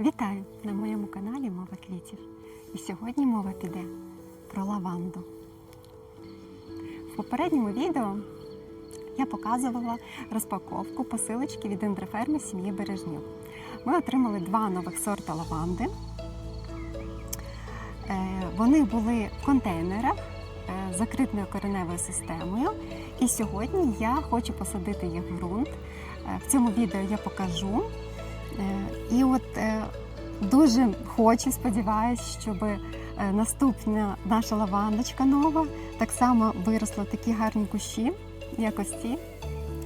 Вітаю на моєму каналі Мова квітів. І сьогодні мова піде про лаванду. В попередньому відео я показувала розпаковку посилочки від індроферми сім'ї Бережнюк. Ми отримали два нових сорта лаванди. Е, Вони були в контейнерах е, з закритою кореневою системою. І сьогодні я хочу посадити їх в ґрунт. Е, В цьому відео я покажу. Е, І от е, дуже хочу, сподіваюся, щоб е, наступна наша лавандочка нова так само виросла такі гарні кущі, як ось ці,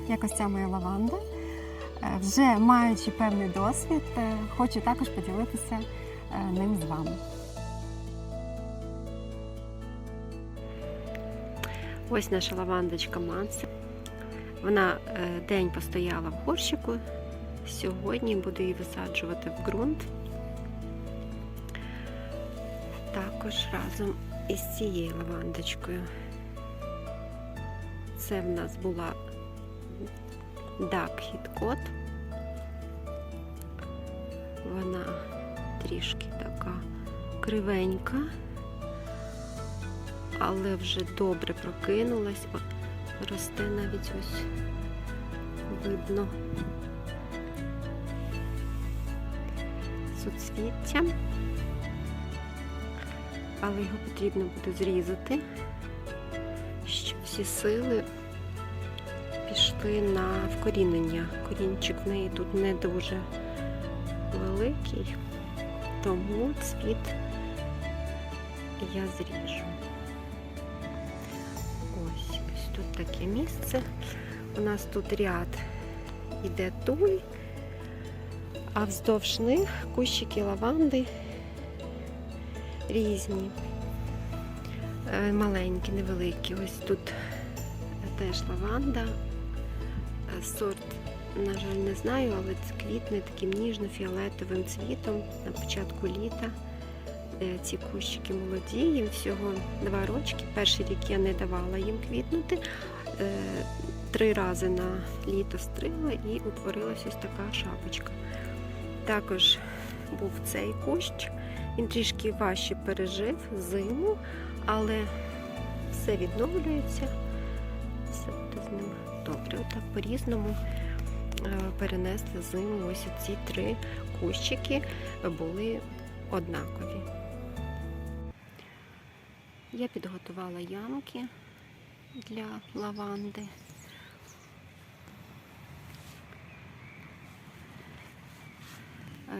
як ось ця моя лаванда. Вже маючи певний досвід, хочу також поділитися ним з вами. Ось наша лавандочка Манси. Вона день постояла в горщику. Сьогодні буду її висаджувати в ґрунт. Також разом із цією лавандочкою. Це в нас була Duck Hit Вона трішки така кривенька але вже добре прокинулась. От росте навіть ось видно суцвіття. Але його потрібно буде зрізати, щоб всі сили пішли на вкорінення. Корінчик в неї тут не дуже великий, тому цвіт я зріжу. Ось, ось тут таке місце. У нас тут ряд іде туй, а вздовж них кущики лаванди різні, Е, маленькі, невеликі. Ось тут теж лаванда. Е, Сорт, на жаль, не знаю, але це квітне таким ніжно-фіолетовим цвітом на початку літа. Е, Ці кущики молоді, їм всього два рочки. Перший рік я не давала їм квітнути. Три рази на літо стригла і утворилася ось така шапочка. Також був цей кущ. Він трішки важче пережив зиму, але все відновлюється. Все буде з ним добре. Отак по-різному е, перенесли зиму. Ось ці три кущики були однакові. Я підготувала ямки для лаванди.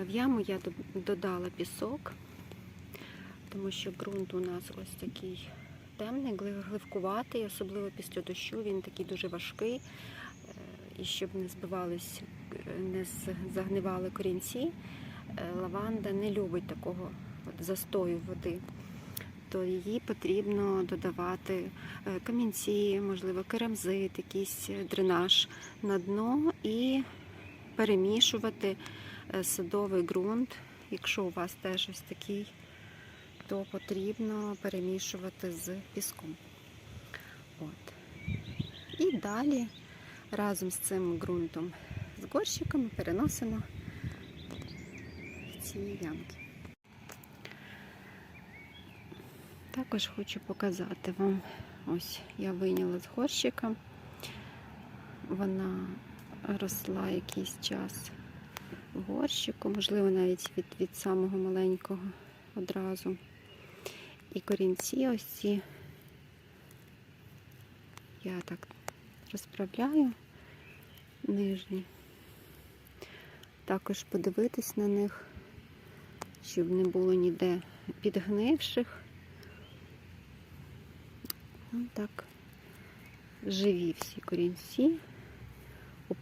В яму я додала пісок, тому що ґрунт у нас ось такий темний, гливкуватий, особливо після дощу. Він такий дуже важкий. Е, І щоб не збивались, е, не загнивали корінці, е, лаванда не любить такого застою води то її потрібно додавати е, камінці, можливо, керамзит, якийсь е, дренаж на дно і перемішувати е, садовий ґрунт. Якщо у вас теж ось такий, то потрібно перемішувати з піском. От. І далі разом з цим ґрунтом з горщиками переносимо в ці ямки. Також хочу показати вам, ось я вийняла з горщика. Вона росла якийсь час горщику, можливо, навіть від, від самого маленького одразу. І корінці ось ці я так розправляю нижні. Також подивитись на них, щоб не було ніде підгнивших. Ось так живі всі корінці.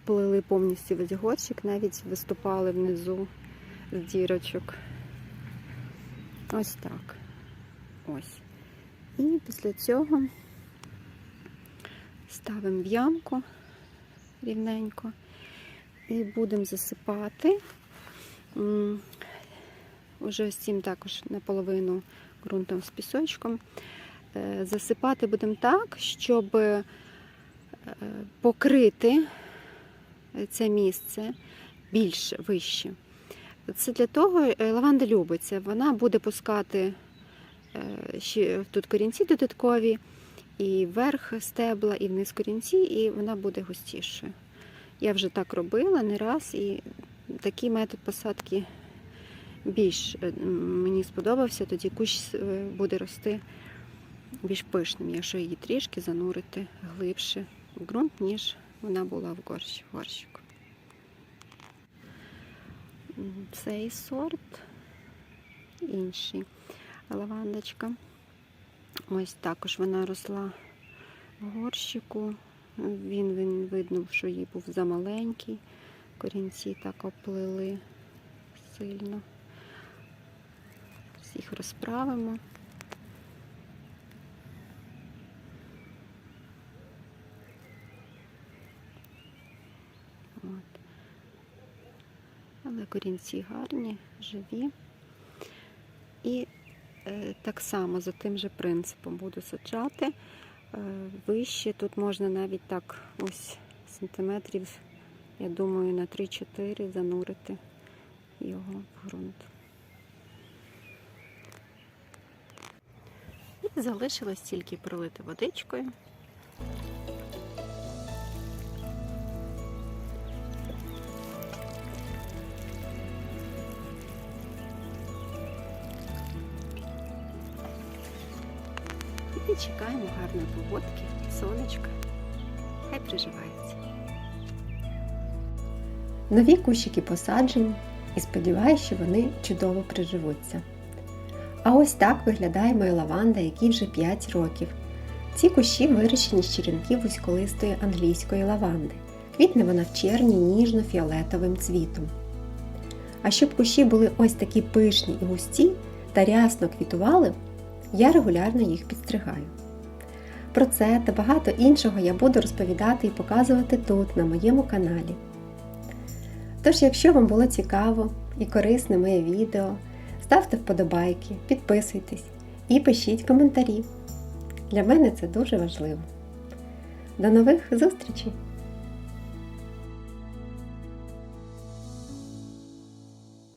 Оплили повністю весь горщик, навіть виступали внизу з дірочок. Ось так. Ось. І після цього ставимо в ямку рівненько і будемо засипати. Уже ось також наполовину ґрунтом з пісочком. Е, Засипати будемо так, щоб е, покрити це місце більш вище. Це для того, е, лаванда любиться. Вона буде пускати е, ще тут корінці додаткові, і вверх стебла, і вниз корінці, і вона буде густішою. Я вже так робила не раз, і такий метод посадки більш е, мені сподобався. Тоді кущ е, буде рости більш пишним, якщо її трішки занурити глибше в ґрунт, ніж вона була в горщ- горщику. Цей сорт інший лавандочка. Ось також вона росла в горщику. Він, він видно, що їй був замаленький. Корінці так оплили сильно. Всіх розправимо. Але корінці гарні, живі. І е, так само за тим же принципом буду саджати. Е, вище тут можна навіть так ось сантиметрів, я думаю, на 3-4 занурити його в ґрунт. І залишилось тільки пролити водичкою. І чекаємо гарної погодки, сонечка. Хай приживається. Нові кущики посаджені і сподіваюся, що вони чудово приживуться. А ось так виглядає моя лаванда, якій вже 5 років. Ці кущі вирощені з черенків вузьколистої англійської лаванди. Квітне вона в червні ніжно-фіолетовим цвітом. А щоб кущі були ось такі пишні і густі та рясно квітували, я регулярно їх підстригаю. Про це та багато іншого я буду розповідати і показувати тут, на моєму каналі. Тож, якщо вам було цікаво і корисне моє відео, ставте вподобайки, підписуйтесь і пишіть коментарі. Для мене це дуже важливо. До нових зустрічей!